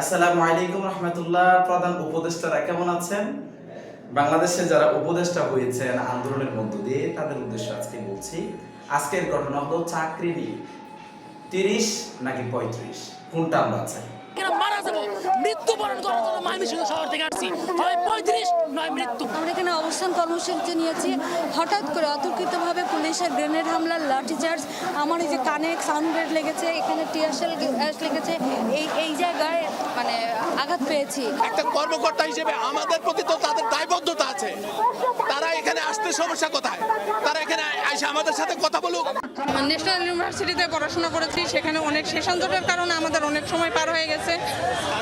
আসসালামু আলাইকুম রহমতুল্লাহ প্রধান উপদেষ্টারা কেমন আছেন? বাংলাদেশে যারা উপদেষ্টা হয়েছেন আন্দোলনের মধ্য দিয়ে তাদের উদ্দেশ্যে আজকে বলছি আজকের ঘটনা হলো চাকরি নিয়ে। তিরিশ নাকি পঁয়ত্রিশ? কোনটা আমরা চাই মারা যাব। মৃত্যুবরণ করার জন্য ময়মনসিংহ শহর থেকে আসছি। হয় পঁয়ত্রিশ নয় মৃত্যু। আমরা এখানে অবস্থান কর্মসূচি নিয়েছি। হঠাৎ করে অতর্কিতভাবে পুলিশের গ্রেনেড হামলার লাঠিচার্জ আমার এই যে কানে সাউন্ড লেগেছে এখানে টিয়ারশেল গ্যাস লেগেছে এই এই জায়গায় মানে আঘাত পেয়েছি। একটা কর্মকর্তা হিসেবে আমাদের প্রতি তো তাদের দায়বদ্ধতা আছে। তারা এখানে আসতে সমস্যা কোথায়? তারা এখানে এসে আমাদের সাথে কথা বলুক। ন্যাশনাল ইউনিভার্সিটিতে পড়াশোনা করেছি সেখানে অনেক সেশন জটের কারণে আমাদের অনেক সময় পার হয়ে গেছে।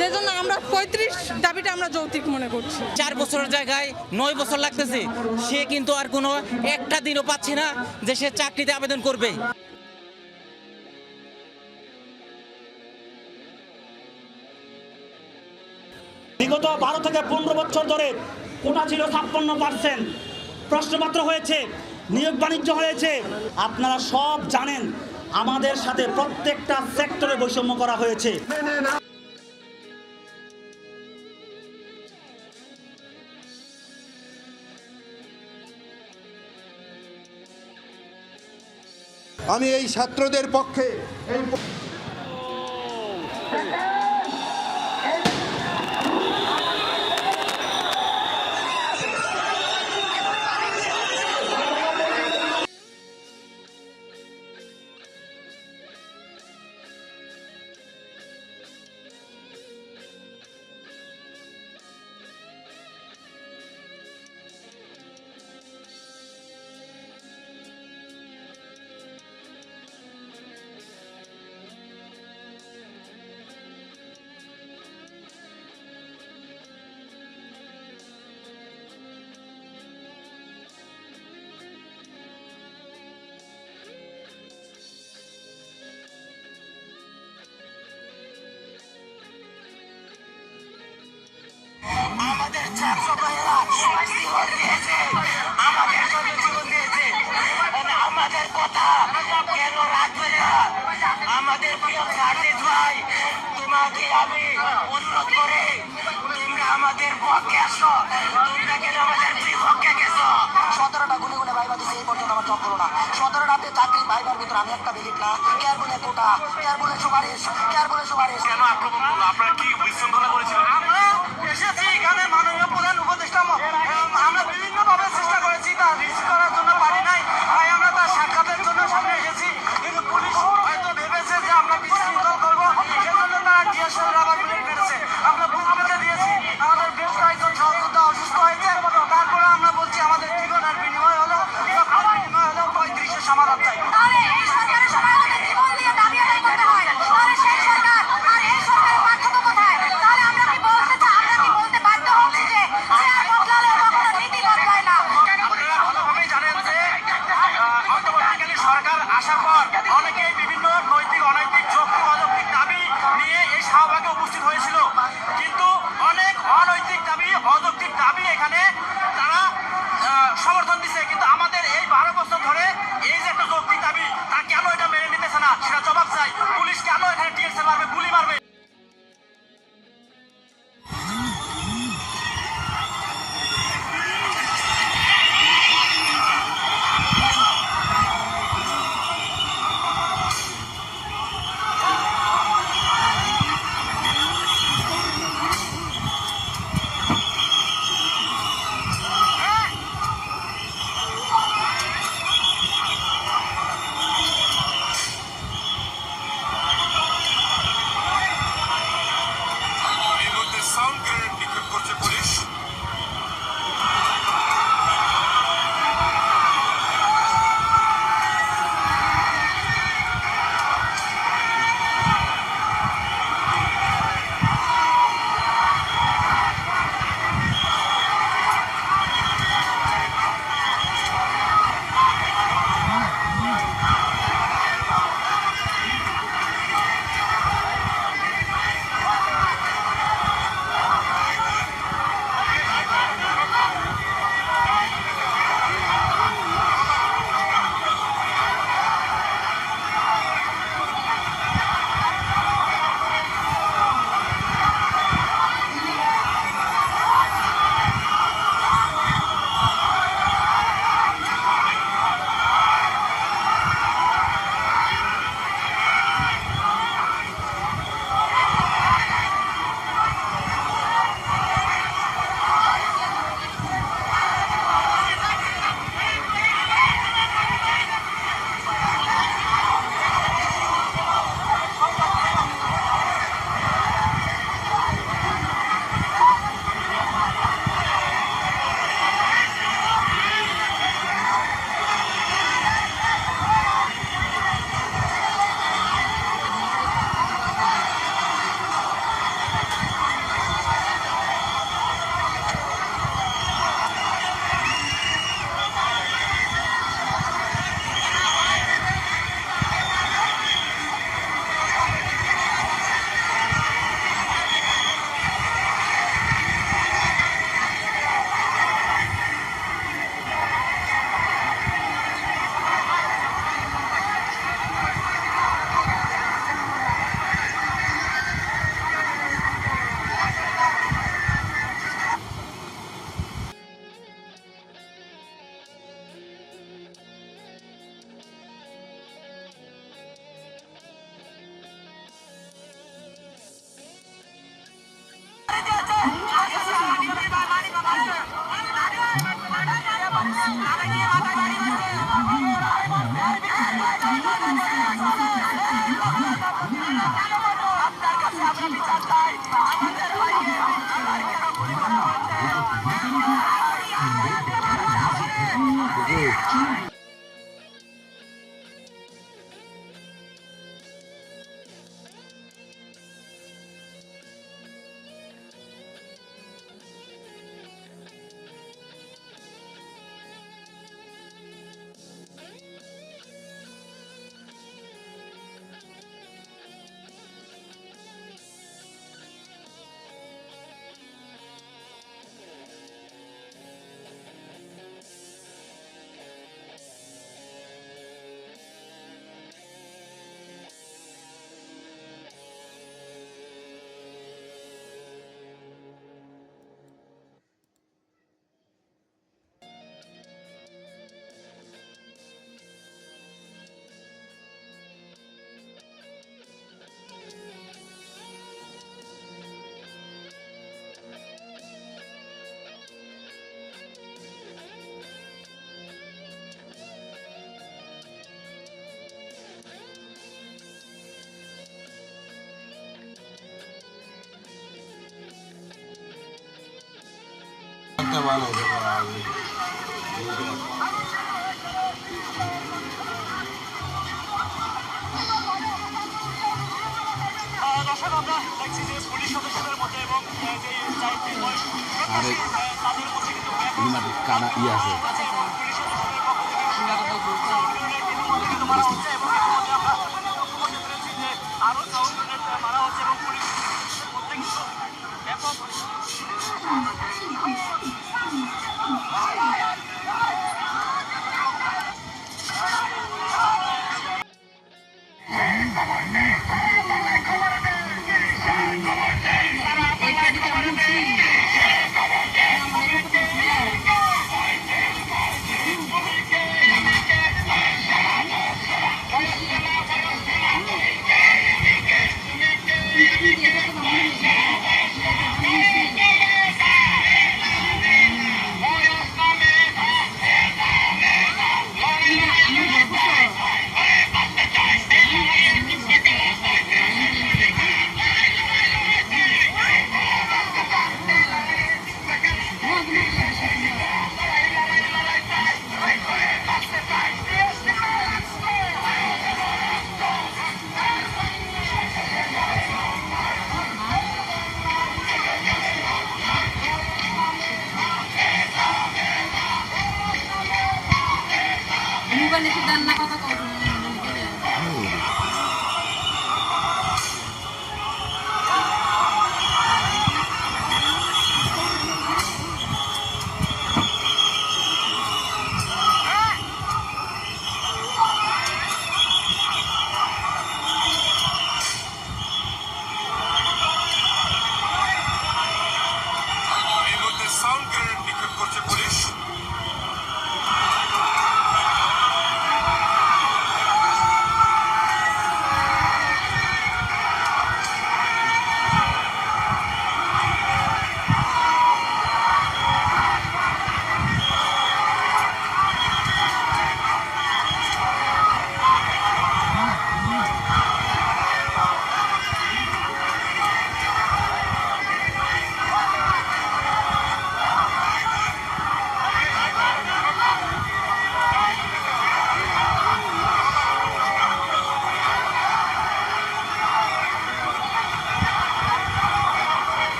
যে জন্য আমরা পঁয়ত্রিশ দাবিটা আমরা যৌক্তিক মনে করছি। চার বছরের জায়গায় নয় বছর লাগতেছে। সে কিন্তু আর কোনো একটা দিনও পাচ্ছে না যে সে চাকরিতে আবেদন করবে। বিগত বারো থেকে পনেরো বছর ধরে কোটা ছিল ছাপ্পান্ন পার্সেন্ট। প্রশ্নপত্র হয়েছে, নিয়োগ বাণিজ্য হয়েছে। আপনারা সব জানেন, আমাদের সাথে প্রত্যেকটা সেক্টরে বৈষম্য করা হয়েছে। আমি এই ছাত্রদের পক্ষে এই আমাদের ছাত্র ভাইয়েরা জীবন দিয়েছে আমাদের জন্য জীবন দিয়েছে আমাদের কথা কেন রাখবে না আমাদের প্রিয় সার্জিস ভাই তোমাকে আমি অনুরোধ করে তোমরা আমাদের পক্ষে আসো তোমরা কেন আমাদের বিপক্ষে গেছো সতেরোটা গুনে গুনে ভাইবা দিচ্ছে এই পর্যন্ত আমার জব করো না। সতেরোটাতে চাকরি ভাইবার ভিতরে আমি একটা বিলিপ না। কেয়ার বলে কোটা কেয়ার বলে সুপারিশ কেয়ার বলে সুপারিশ। কেন আক্রমণ আপনারা কি বিশৃঙ্খলা করেছিলেন? আমরা এসেছি এখানে মাননীয় প্রধান উপদেষ্টা আমরা বিভিন্নভাবে চেষ্টা করেছি, তা রিস্ক করার জন্য পারি নাই। やったー! দর্শক আমরা দেখছি যে পুলিশ সদস্যদের মধ্যে এবং যে বয়স তাদের মধ্যে কিন্তু কানা ইয়ে আছে। মারা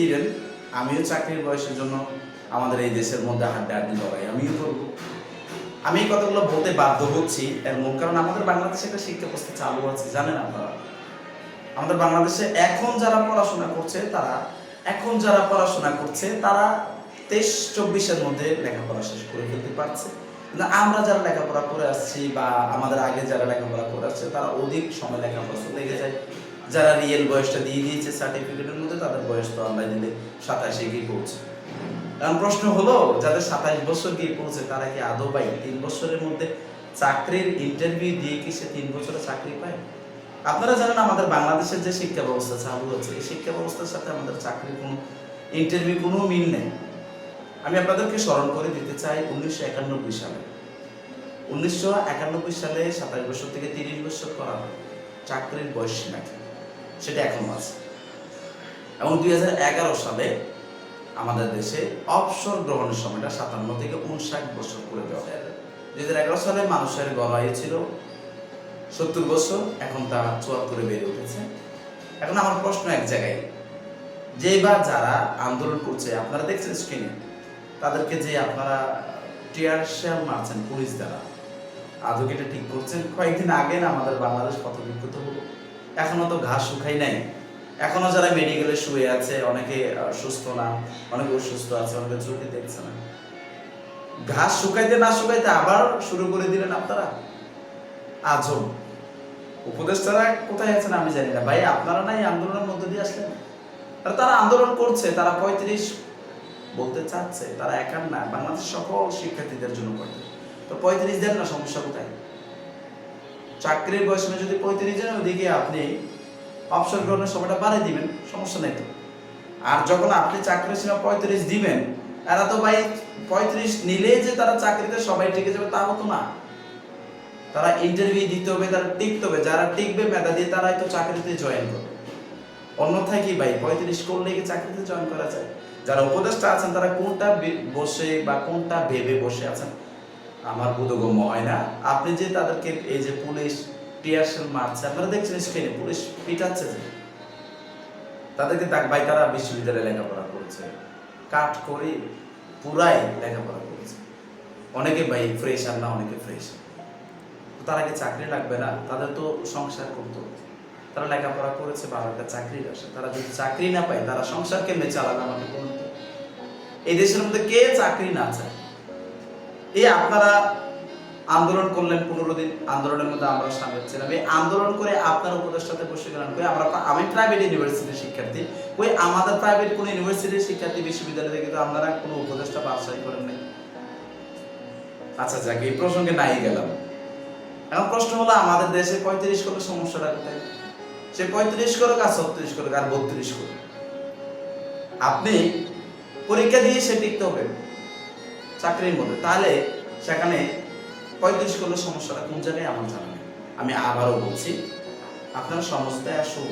স্টুডেন্ট আমিও চাকরির বয়সের জন্য আমাদের এই দেশের মধ্যে হাড্ডা হাড্ডি লড়াই, আমিও করব। আমি এই কথাগুলো বলতে বাধ্য হচ্ছি, এর মূল কারণ আমাদের বাংলাদেশে একটা শিক্ষা ব্যবস্থা চালু আছে, জানেন আপনারা। আমাদের বাংলাদেশে এখন যারা পড়াশোনা করছে, তারা, এখন যারা পড়াশোনা করছে, তারা তেইশ চব্বিশের মধ্যে লেখাপড়া শেষ করে ফেলতে পারছে। কিন্তু আমরা যারা লেখাপড়া করে আসছি বা আমাদের আগে যারা লেখাপড়া করে আসছে, তারা অধিক সময় লেখাপড়া লেগে যায়। যারা রিয়েল বয়সটা দিয়ে দিয়েছে সার্টিফিকেটের মধ্যে, তাদের বয়স তো দিলে সাতাশে গিয়ে পৌঁছে। এখন প্রশ্ন হলো, যাদের সাতাশ বছর গিয়ে পৌঁছে, তারা কি আদৌ পাই তিন বছরের মধ্যে চাকরির ইন্টারভিউ দিয়ে কি সে তিন বছরে চাকরি পায়? আপনারা জানেন আমাদের বাংলাদেশের যে শিক্ষা ব্যবস্থা চালু হচ্ছে, এই শিক্ষা ব্যবস্থার সাথে আমাদের চাকরির কোনো ইন্টারভিউ কোনো মিল নেই। আমি আপনাদেরকে স্মরণ করে দিতে চাই উনিশশো একানব্বই সালে। উনিশশো একানব্বই সালে সাতাশ বছর থেকে তিরিশ বছর করা হয় চাকরির বয়স সীমা কি? সেটা এখনও আছে। এবং দু হাজার এগারো সালে আমাদের দেশে অবসর গ্রহণের সময়টা সাতান্ন থেকে উনষাট বছর করে দেওয়া হয় দুই হাজার এগারো সালে মানুষের গড়াই ছিল সত্তর বছর, এখন তা চুয়াত্তরে বেড়ে উঠেছে। এখন আমার প্রশ্ন এক জায়গায় যে বা যারা আন্দোলন করছে, আপনারা দেখছেন স্ক্রিনে তাদেরকে যে আপনারা টিয়ার শেল মারছেন, পুলিশ দ্বারা কি এটা ঠিক করছেন, কয়েকদিন আগে না আমাদের বাংলাদেশ কত বিক্ষত হলো। এখনও তো ঘাস শুকাই নাই। এখনও যারা মেডিকেলে শুয়ে আছে, অনেকে সুস্থ না, অনেকে অসুস্থ আছে, অনেকে চোখে দেখছে না। ঘাস শুকাইতে না শুকাইতে আবার শুরু করে দিলেন আপনারা? আজব উপদেষ্টারা কোথায় আছেন আমি জানি না। ভাই, আপনারা নাই আন্দোলনের মধ্যে দিয়ে আসলেন? তারা আন্দোলন করছে, তারা পঁয়ত্রিশ বলতে চাচ্ছে, তারা একার না বাংলাদেশ সকল শিক্ষার্থীদের জন্য করতে তো পঁয়ত্রিশ দেন না, সমস্যা কোথায়? চাকরির বয়স যদি পঁয়ত্রিশ দেন ওদিকে আপনি অবসর গ্রহণের সময়টা বাড়িয়ে দিবেন, সমস্যা নেই তো। আর যখন আপনি চাকরির সময় পঁয়ত্রিশ দিবেন, এরা তো ভাই পঁয়ত্রিশ নিলেই যে তারা চাকরিতে সবাই টিকে যাবে তা হতো না। তারা ইন্টারভিউ দিতে হবে, তারা টিকতে হবে, যারা টিকবে মেধা দিয়ে তারাই তো চাকরিতে জয়েন করবে। অন্যথায় কি ভাই, পঁয়ত্রিশ করলে কি চাকরিতে জয়েন করা যায়? যারা উপদেষ্টা আছেন, তারা কোনটা বসে বা কোনটা ভেবে বসে আছেন? আমার বোধগম্য হয় না। আপনি যে তাদেরকে এই যে পুলিশ টিয়ারশেল মারছে, আপনারা দেখছেন স্ক্রিনে পুলিশ পিটাচ্ছে যে। তাদেরকে তাক ভাই, তারা বিশ্ববিদ্যালয়ে লেখাপড়া করেছে। কাট করে পুরাই লেখাপড়া করেছে। অনেকে ভাই ফ্রেশ আর না, অনেকে ফ্রেশ তারা কি চাকরি লাগবে না? তাদের তো সংসার করতে। তারা লেখাপড়া করেছে বাবা একটা চাকরির তারা যদি চাকরি না পায়, তারা সংসার কেমনে চালাবে আমাকে বলুন এই দেশের মধ্যে কে চাকরি না চায়? এই আপনারা আন্দোলন করলেন পনেরো দিন, আন্দোলনের মধ্যে আমরা সামিল ছিলাম। এই আন্দোলন করে আপনার উপদেষ্টাতে বসে গেলেন কই আমরা আমি প্রাইভেট ইউনিভার্সিটির শিক্ষার্থী। কই আমাদের প্রাইভেট কোনো ইউনিভার্সিটির শিক্ষার্থী বিশ্ববিদ্যালয় থেকে তো আপনারা কোনো উপদেষ্টা বাদশাহী করেন নাই? আচ্ছা যাক, এই প্রসঙ্গে নাই গেলাম। এখন প্রশ্ন হলো, আমাদের দেশে পঁয়ত্রিশ করলে সমস্যাটা কোথায়? সে পঁয়ত্রিশ করুক আর ছত্রিশ করুক আর বত্রিশ করুক। আপনি পরীক্ষা দিয়ে সে টিকতে হবে। চাকরির মধ্যে। তাহলে সেখানে পঁয়ত্রিশ করলে সমস্যাটা কোন জায়গায়? আমার জানা নেই। আমি আবারও বলছি, আপনারা সমস্যায় আসুন।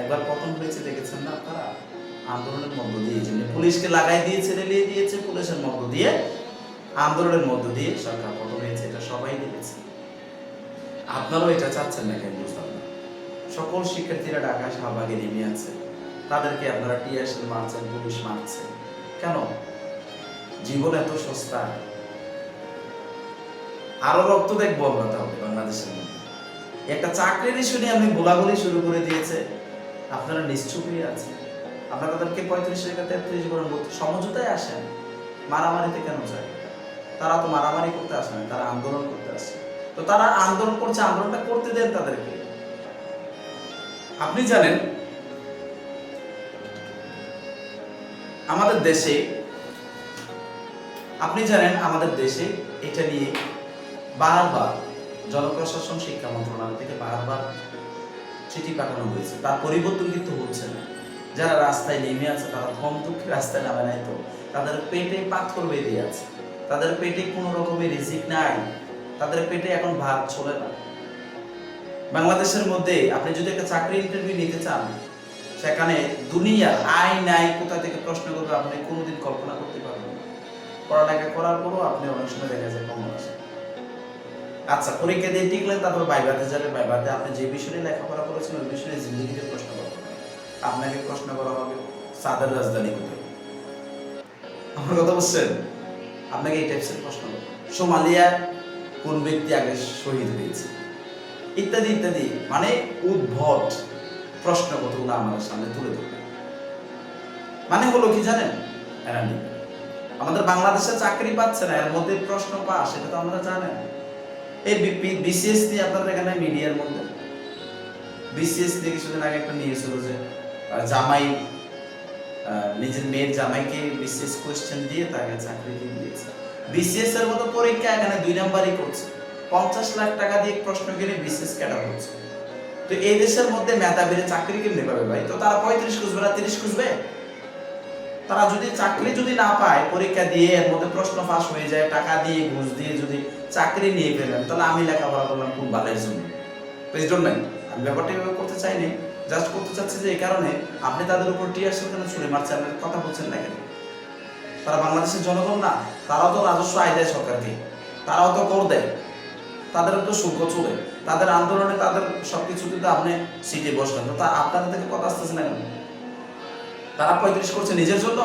একবার প্রথম হয়েছে, দেখেছেন না আপনারা? আন্দোলনের মধ্য দিয়ে পুলিশকে লাগাই দিয়েছে, রেলিয়ে দিয়েছে, পুলিশের মধ্য দিয়ে, আন্দোলনের মধ্য দিয়ে সরকার পতন হয়েছে, এটা সবাই দেখেছে। আপনারাও এটা চাচ্ছেন না কেন, বুঝলাম না। সকল শিক্ষার্থীরা ঢাকা শাহবাগে নেমে আছে। তাদেরকে আপনারা টিএসএল মারছেন, পুলিশ মারছে। কেন? জীবন এত সস্তা। আরও রক্ত দেখব আমরা তাহলে বাংলাদেশের মধ্যে। একটা চাকরির ইস্যু নিয়ে আপনি গোলাগুলি শুরু করে দিয়েছে। আপনারা নিশ্চুপ হয়ে আছেন। আপনারা তাদেরকে পঁয়ত্রিশ থেকে তেত্রিশ বরং সমঝোতায় আসেন। মারামারিতে কেন যায়? তারা তো মারামারি করতে আসে না, তারা আন্দোলন করতে আসে। তো তারা আন্দোলন করছে, আন্দোলনটা করতে দেন তাদেরকে। আপনি জানেন, আমাদের দেশে আপনি জানেন আমাদের দেশে এটা নিয়ে বারবার জনপ্রশাসন শিক্ষা মন্ত্রণালয় থেকে বারবার চিঠি পাঠানো হয়েছে। তার পরিবর্তন কিন্তু হচ্ছে না। যারা রাস্তায় নেমে আছে, তারা ধম দুঃখে রাস্তায় নামে নাই তো। তাদের পেটে পাথর বেঁধে আছে। তাদের পেটে কোনো রকমের রিজিক নাই। তাদের পেটে এখন ভাত চলে না। বাংলাদেশের মধ্যে আপনি যদি একটা চাকরি ইন্টারভিউ নিতে চান, সেখানে দুনিয়ার আয় নাই কোথা থেকে প্রশ্ন করবে, আপনি কোনোদিন কল্পনা করতে পড়ালেখা করার পরও আপনি অনেক সময় দেখা যায় আচ্ছা পরীক্ষা দিয়ে তারপর বাইবাতে বাইবাতে আপনি যে বিষয়ে লেখাপড়া করেছেন, ওই বিষয়ে প্রশ্ন পারেন আপনাকে প্রশ্ন করা হবে রাজধানী কোথায়? আমার কথা বুঝছেন? আপনাকে এই টাইপসের প্রশ্ন করবে। সোমালিয়ার কোন ব্যক্তি আগে শহীদ হয়েছে? ইত্যাদি ইত্যাদি। মানে উদ্ভট প্রশ্ন কতগুলো আমাদের সামনে তুলে ধরবে মানে হলো কি জানেন। আমাদের বাংলাদেশে চাকরি পাচ্ছে না, এর মধ্যে প্রশ্ন পাস, সেটা তো আমরা জানেন। এই বিসিএস আপনাদের এখানে মিডিয়ার মধ্যে। বিসিএস কিছুদিন আগে একটা যে জামাই নিজের মেয়ের জামাইকে বিসিএস কোয়েশ্চেন দিয়ে তাকে চাকরি দিয়ে দিয়েছে। বিসিএস এর মতো পরীক্ষা এখানে দুই নাম্বারই করছে। পঞ্চাশ লাখ টাকা দিয়ে প্রশ্ন কিনে বিসিএস ক্যাডার হচ্ছে। তো এই দেশের মধ্যে মেধাবীরা চাকরি কেমনে পাবে ভাই? তো তারা পঁয়ত্রিশ খুঁজবে না, তিরিশ খুঁজবে? তারা যদি চাকরি যদি না পায়, পরীক্ষা দিয়ে এর মধ্যে প্রশ্ন ফাঁস হয়ে যায়, টাকা দিয়ে ঘুষ দিয়ে যদি চাকরি নিয়ে ফেলেন, তাহলে আমি লেখাপড়া করলাম খুব বালের জন্য প্রেসিডেন্ট নাই আমি ব্যাপারটা করতে চাইনি। জাস্ট করতে চাচ্ছি যে এই কারণে আপনি তাদের উপর টিয়ার কেন ছুড়ে মারছেন আপনি কথা বলছেন না কেন? তারা বাংলাদেশের জনগণ না, তারাও তো রাজস্ব আয় দেয় সরকারকে। তারাও তো কর দেয়। তাদের তো শুল্ক চলে। তাদের আন্দোলনে তাদের সবকিছু কিন্তু আপনি সিটে বসলেন। তো তা আপনাদের থেকে কথা আসতেছে না কেন? তারা পঁয়ত্রিশ করছে নিজের জন্য?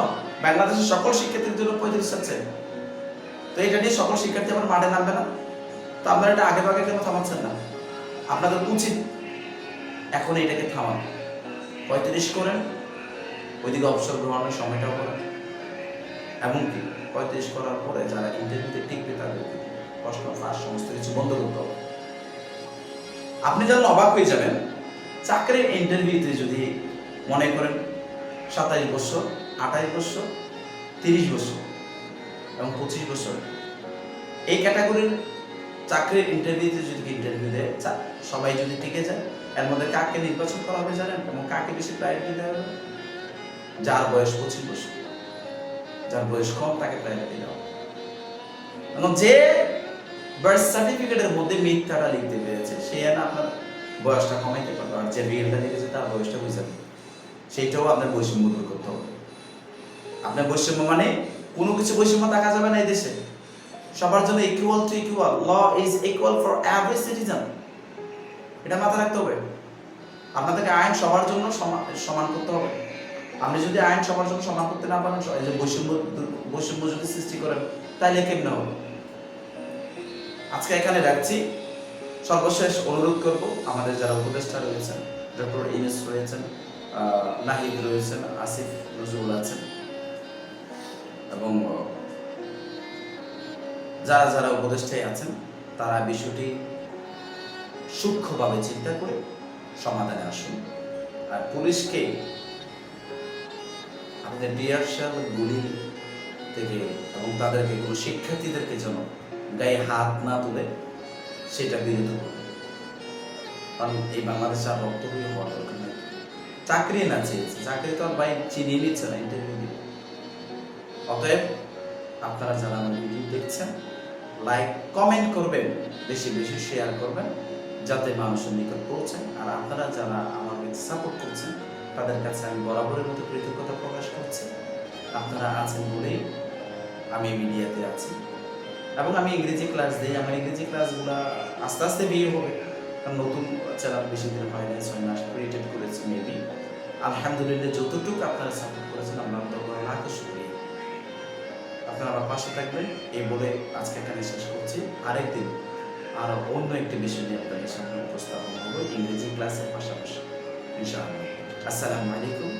বাংলাদেশের সকল শিক্ষার্থীর জন্য পঁয়ত্রিশ চাচ্ছে তো এটা নিয়ে সকল শিক্ষার্থী আমার মাঠে নামবে না? তো আপনারা এটা আগে ভাগে কেন থামাচ্ছেন না? আপনাদের উচিত এখন এটাকে থামান। পঁয়ত্রিশ করেন, ওইদিকে অবসর গ্রহণের সময়টাও করেন। এমনকি পঁয়ত্রিশ করার পরে যারা ইন্টারভিউতে টিকবে তাদের প্রশ্ন ফাঁস, সমস্ত কিছু বন্ধ করতে হবে। আপনি যেন অবাক হয়ে যাবেন, চাকরির ইন্টারভিউতে যদি মনে করেন সাতাইশ বছর, আঠাইশ বছর, তিরিশ বছর এবং পঁচিশ বছর। এই ক্যাটাগরির চাকরির ইন্টারভিউতে যদি ইন্টারভিউ দেয় সবাই যদি টিকে যায়, এর মধ্যে কাকে নির্বাচন করা হবে জানেন? এবং কাকে বেশি প্রায়োরিটি দেওয়া হবে? যার বয়স পঁচিশ বছর, যার বয়স কম, তাকে প্রায়োরিটি দেওয়া। এবং যে বার্থ সার্টিফিকেটের মধ্যে মিথ্যাটা লিখতে পেরেছে, সে আপনার বয়সটা কমাইতে পারবে আর যে রিয়েলটা লিখেছে তার বয়সটা বুঝে যাবে সেইটাও আপনার বৈষম্য দূর করতে হবে। আপনার বৈষম্য মানে কোনো কিছু বৈষম্য দেখা যাবে না এই দেশে। সবার জন্য equal to equal law is equal for every citizen এটা মাথায় রাখতে হবে। আপনাদেরকে আইন সবার জন্য সমান করতে হবে। আপনি যদি আইন সবার জন্য সমান করতে না পারেন, এই যে বৈষম্য বৈষম্য যদি সৃষ্টি করেন তাহলে কেমনে হবে? আজকে এখানে রাখছি। সর্বশেষ অনুরোধ করব আমাদের যারা উপদেষ্টা রয়েছেন, ডক্টর ইনেস রয়েছেন নাহিদ রয়েছেন, আসিফ নজরুল আছেন। এবং যারা যারা উপদেষ্টায় আছেন, তারা বিষয়টি সূক্ষ্মভাবে চিন্তা করে সমাধানে আসুন। আর পুলিশকে আমাদের ডিয়ারশাল গুলি থেকে এবং তাদেরকে, কোনো শিক্ষার্থীদেরকে যেন গায়ে হাত না তুলে সেটা বিরত করবে কারণ এই বাংলাদেশে আর রক্তক্ষয়ী হওয়ার দরকার চাকরি না চেয়েছে চাকরি তো ভাই চিনিয়ে নিচ্ছে না ইন্টারভিউ দিবে অতএব আপনারা যারা আমার ভিডিও দেখছেন লাইক কমেন্ট করবেন, বেশি বেশি শেয়ার করবেন, যাতে মানুষের নিকট পৌঁছায়। আর আপনারা যারা আমাকে সাপোর্ট করছেন, তাদের কাছে আমি বরাবরের মতো কৃতজ্ঞতা প্রকাশ করছি। আপনারা আছেন বলেই আমি মিডিয়াতে আছি। এবং আমি ইংরেজি ক্লাস দিই, আমার ইংরেজি ক্লাসগুলো আস্তে আস্তে বিয়ে হবে। নতুন চ্যানেল বেশি দিন হয় না ছয় মাস ক্রিয়েটেড করেছি মেবি আলহামদুলিল্লাহ, যতটুকু আপনারা সাপোর্ট করেছেন, আমরা দরকার লাখো শুক্রিয়া। আপনারা আমার পাশে থাকবেন, এই বলে আজকে এখানে শেষ করছি। আরেকদিন আর অন্য একটি বিষয় নিয়ে আপনাদের সামনে উপস্থাপন করব, ইংরেজি ক্লাসের পাশাপাশি, ইনশাআল্লাহ। আসসালামু আলাইকুম।